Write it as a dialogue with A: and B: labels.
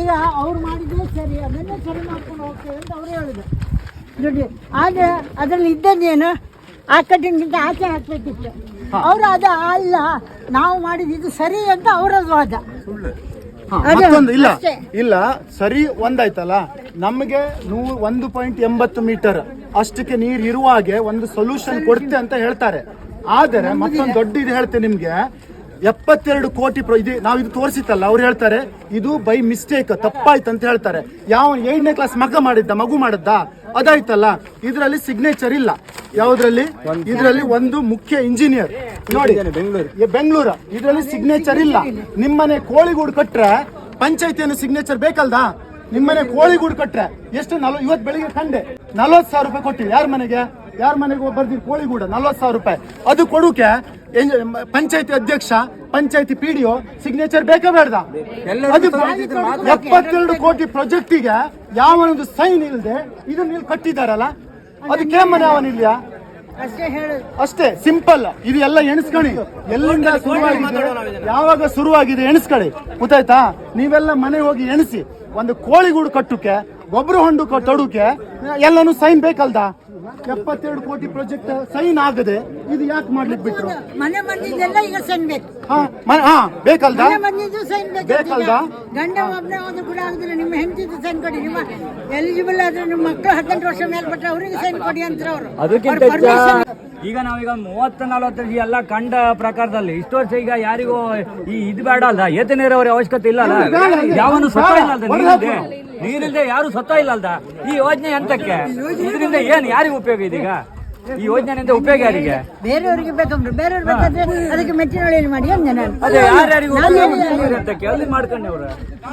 A: ಈಗ ಅವ್ರು ಮಾಡಿದ್ರೆ ಸರಿ ಅದನ್ನೇ ಸರಿ ಮಾಡ್ಕೊಂಡು ಹೋಗ್ತೇವೆ ಅಂತ ಅವ್ರು ಹೇಳಿದ್ರು. ಹಾಗೆ ಆದರೆ ಅದರಲ್ಲಿ ಇದ್ದದ್ದೇನು ಆ ಕಟ್ಟಿನಿಂದ ಆಚೆ ಹಾಕ್ಬೇಕಿತ್ತು. ಅವರು ಅದು ಅಲ್ಲ ನಾವು ಮಾಡಿದ್ದು ಇದು ಸರಿ ಅಂತ ಅವರದ್ದು ವಾದ.
B: ಮತ್ತೊಂದು ಇಲ್ಲ. ಇಲ್ಲ ಸರಿ ಒಂದಾಯ್ತಲ್ಲ? ನಮಗೆ ನೂ ಒಂದು ಪಾಯಿಂಟ್ ಎಂಬತ್ತು ಮೀಟರ್ ಅಷ್ಟಕ್ಕೆ ನೀರು ಇರುವಾಗೆ ಒಂದು ಸೊಲ್ಯೂಷನ್ ಕೊಡ್ತೆ ಅಂತ ಹೇಳ್ತಾರೆ. ಆದರೆ ಮತ್ತೊಂದು ದೊಡ್ಡ ಇದು ಹೇಳ್ತೇನೆ ನಿಮ್ಗೆ. ಎಪ್ಪತ್ತೆರಡು ಕೋಟಿ ಇದು ನಾವು ಇದು ತೋರಿಸಿತ್ತಲ್ಲ, ಅವ್ರು ಹೇಳ್ತಾರೆ, ಇದು ಬೈ ಮಿಸ್ಟೇಕ್ ತಪ್ಪಾಯ್ತು ಅಂತ ಹೇಳ್ತಾರೆ. ಯಾವ ಏಳನೇ ಕ್ಲಾಸ್ ಮಗ ಮಾಡಿದ್ದ, ಮಗು ಮಾಡಿದ್ದ? ಅದಾಯ್ತಲ್ಲ. ಇದರಲ್ಲಿ ಸಿಗ್ನೇಚರ್ ಇಲ್ಲ. ಯಾವ್ದ್ರಲ್ಲಿ? ಇದರಲ್ಲಿ ಒಂದು ಮುಖ್ಯ ಇಂಜಿನಿಯರ್ ನೋಡಿ ಬೆಂಗಳೂರು ಬೆಂಗಳೂರು. ಇದರಲ್ಲಿ ಸಿಗ್ನೇಚರ್ ಇಲ್ಲ. ನಿಮ್ಮನೆ ಕೋಳಿಗೂಡು ಕಟ್ರೆ ಪಂಚಾಯತಿಯನ್ನು ಸಿಗ್ನೇಚರ್ ಬೇಕಲ್ದಾ? ನಿಮ್ಮನೆ ಕೋಳಿಗೂಡು ಕಟ್ರೆ ಎಷ್ಟು? ನಲ್ವ ಇವತ್ತು ಬೆಳಿಗ್ಗೆ ಕಂಡೆ. ನಲ್ವತ್ತು ಸಾವಿರ ರೂಪಾಯಿ ಕೊಟ್ಟಿವಿ. ಯಾರ ಮನೆಗೆ? ಯಾರ ಮನೆಗೆ ಬರ್ದಿ ಕೋಳಿಗೂಡ ನಲ್ವತ್ತು ಸಾವಿರ ರೂಪಾಯಿ. ಅದು ಕೊಡುಕೆ ಪಂಚಾಯತಿ ಅಧ್ಯಕ್ಷ ಪಂಚಾಯತಿ ಪಿ ಡಿ ಸಿಗ್ನೇಚರ್ ಬೇಕೇ ಬೇಡ್ದ? ಅದು ಎಪ್ಪತ್ತೆರಡು ಕೋಟಿ ಪ್ರಾಜೆಕ್ಟಿಗೆ ಯಾವನೊಂದು ಸೈನ್ ಇಲ್ಲದೆ ಇದನ್ನ ಇಲ್ಲಿ ಕಟ್ಟಿದಾರಲ್ಲ? ಅದಕ್ಕೆ ಮನೆ ಅವನಿಲ್ಲ
A: ಅಷ್ಟೇ ಹೇಳೋದು
B: ಅಷ್ಟೇ ಸಿಂಪಲ್ ಇದು ಎಲ್ಲ ಎಣಿಸ್ಕೊಳ್ಳಿ. ಎಲ್ಲಿಂದ ಶುರುವಾಗಿದೆ? ಯಾವಾಗ ಶುರುವಾಗಿದೆ ಎಣಿಸ್ಕೊಳ್ಳಿ. ಗೊತ್ತಾಯ್ತಾ? ನೀವೆಲ್ಲ ಮನೆ ಹೋಗಿ ಎಣಿಸಿ. ಒಂದು ಕೋಳಿಗೂಡು ಕಟ್ಟುಕೆ ಗೊಬ್ಬರ ಹೊಂಡು ಕ- ತೊಡುಕೆ ಎಲ್ಲಾನು ಸೈನ್ ಬೇಕಲ್ದ? ಎಪ್ಪತ್ತೆರಡು ಕೋಟಿ ಪ್ರಾಜೆಕ್ಟ್ ಸೈನ್ ಆಗದೆ ಇದು ಯಾಕೆ ಮಾಡ್ಲಿಕ್ಕೆ ಬಿಟ್ರು?
A: ಮನೆ ಮಂದಿದೆಲ್ಲ ಈಗ ಸೈನ್ ಬೇಕು.
B: ಹಾ ಮ- ಹಾ ಬೇಕಲ್ದ?
A: ಮನೆ ಮಂದಿದ್ದು ಸೈನ್ ಬೇಕು
B: ಬೇಕಲ್ದಾ?
A: ಗಂಡ ಒಬ್ಬನೇ ಒಂದು ಕೂಡ ಆಗುದಿಲ್ಲ. ನಿಮ್ಮ ಹೆಂಡತಿದ್ದು ಸೈನ್ ಕೊಡಿ. ನಿಮ್ಮ ಎಲಿಜಿಬಲ್ ಆದ್ರೆ ನಿಮ್ಮ ಮಕ್ಕಳು ಹದಿನೆಂಟು ವರ್ಷ ಮೇಲ್ಪಟ್ಟರೆ ಅವರಿಗೆ ಸೈನ್ ಕೊಡಿ ಅಂತಾರೆ ಅವರು.
C: ಅದಕ್ಕಿಂತ ಈಗ ನಾವೀಗ ಮೂವತ್ತ ನಲವತ್ತು ವರ್ಷ ಎಲ್ಲ ಕಂಡ ಪ್ರಕಾರದಲ್ಲಿ ಇಷ್ಟು ವರ್ಷ ಈಗ ಯಾರಿಗೂ ಈ ಇದು ಬೇಡ ಅಲ್ದ ಏತ ನೀರಾವರಿ ಅವಶ್ಯಕತೆ ಇಲ್ಲ ಅಲ್ಲ? ಯಾವನು ಸತ್ತ ಇಲ್ಲ ಅಲ್ದ ನೀರಿಲ್ದೆ? ಯಾರು ಸತ್ತ ಇಲ್ಲ ಅಲ್ದ ಈ ಯೋಜನೆ ಎಂತಕ್ಕೆ ಇದರಿಂದ ಏನ್ ಯಾರಿಗೂ ಉಪಯೋಗ ಇದೀಗ ಈ ಯೋಜನೆಯಿಂದ ಉಪಯೋಗ ಯಾರಿಗೆ?
A: ಬೇರೆಯವರಿಗೆ ಬೇಕಂದ್ರೆ ಬೇರೆಯವ್ರು ಬೇಕಾದ್ರೆ ಅದಕ್ಕೆ ಮೆಟ್ಟಿನ ಮಾಡಿ ಅಂದ್ರೆ
C: ಅದೇ ಯಾರ್ಯಾರಿಗೂ ಉಪಯೋಗ ಅಲ್ಲಿ ಅವ್ರು.